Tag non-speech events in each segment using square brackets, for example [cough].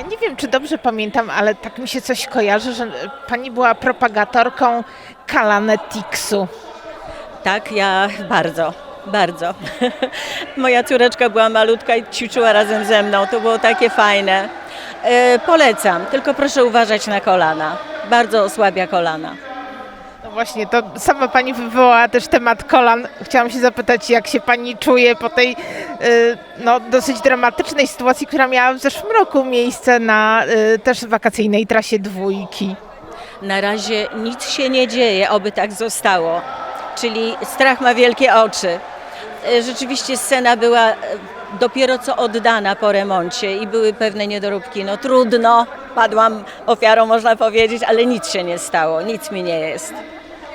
Ja nie wiem, czy dobrze pamiętam, ale tak mi się coś kojarzy, że pani była propagatorką Kalanetixu. Tak, ja bardzo, bardzo. [laughs] Moja córeczka była malutka i ćwiczyła razem ze mną. To było takie fajne. E, polecam, tylko proszę uważać na kolana. Bardzo osłabia kolana. No właśnie, to sama pani wywołała też temat kolan. Chciałam się zapytać, jak się pani czuje po tej y, no, dosyć dramatycznej sytuacji, która miała w zeszłym roku miejsce na y, też wakacyjnej trasie dwójki. Na razie nic się nie dzieje, oby tak zostało. Czyli strach ma wielkie oczy. E, Rzeczywiście scena była dopiero co oddana po remoncie i były pewne niedoróbki. No trudno, padłam ofiarą można powiedzieć, ale nic się nie stało, nic mi nie jest.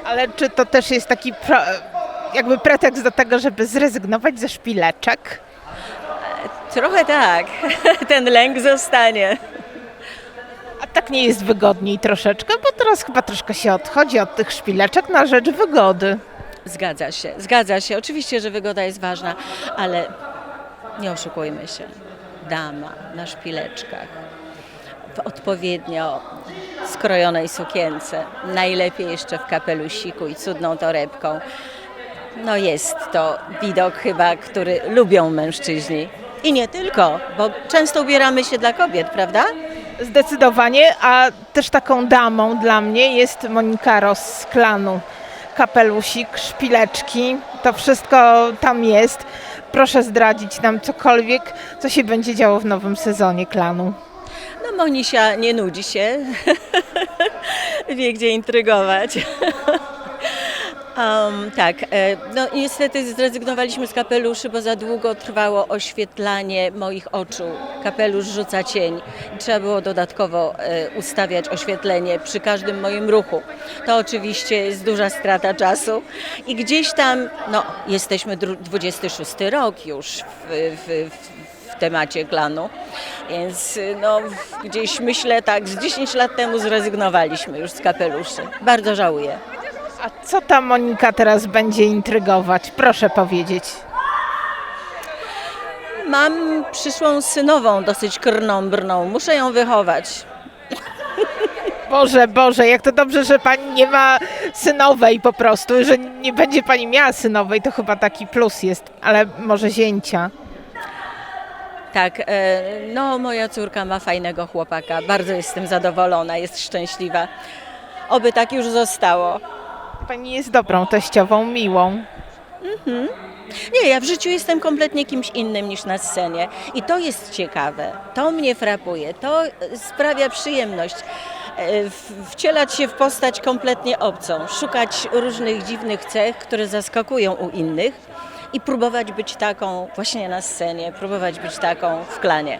Ale czy to też jest taki pro, jakby pretekst do tego, żeby zrezygnować ze szpileczek? Trochę tak, [laughs] ten lęk zostanie. A tak nie jest wygodniej troszeczkę, bo teraz chyba troszkę się odchodzi od tych szpileczek na rzecz wygody. Zgadza się, zgadza się. Oczywiście, że wygoda jest ważna, ale nie oszukujmy się. Dama na szpileczkach, odpowiednio skrojonej sukience, najlepiej jeszcze w kapelusiku i cudną torebką. No jest to widok chyba, który lubią mężczyźni. I nie tylko, bo często ubieramy się dla kobiet, prawda? Zdecydowanie, a też taką damą dla mnie jest Monika Ross z klanu. Kapelusik, szpileczki, to wszystko tam jest. Proszę zdradzić nam cokolwiek, co się będzie działo w nowym sezonie klanu. Monisia nie nudzi się, [laughs] wie gdzie intrygować. [laughs] Um, tak, e, no niestety zrezygnowaliśmy z kapeluszy, bo za długo trwało oświetlanie moich oczu. Kapelusz rzuca cień trzeba było dodatkowo e, ustawiać oświetlenie przy każdym moim ruchu. To oczywiście jest duża strata czasu i gdzieś tam, no jesteśmy dru- 26 rok już w, w, w, w temacie klanu, więc no gdzieś myślę tak, z 10 lat temu zrezygnowaliśmy już z kapeluszy. Bardzo żałuję. A co ta Monika teraz będzie intrygować? Proszę powiedzieć. Mam przyszłą synową, dosyć krnąbrną. Muszę ją wychować. Boże, Boże, jak to dobrze, że pani nie ma synowej po prostu, że nie będzie pani miała synowej, to chyba taki plus jest, ale może zięcia. Tak, e, no moja córka ma fajnego chłopaka. Bardzo jestem zadowolona, jest szczęśliwa. Oby tak już zostało. Pani jest dobrą teściową, miłą. Nie, ja w życiu jestem kompletnie kimś innym niż na scenie. I to jest ciekawe. To mnie frapuje. To e, sprawia przyjemność. E, Wcielać się w postać kompletnie obcą, szukać różnych dziwnych cech, które zaskakują u innych i próbować być taką właśnie na scenie, próbować być taką w klanie.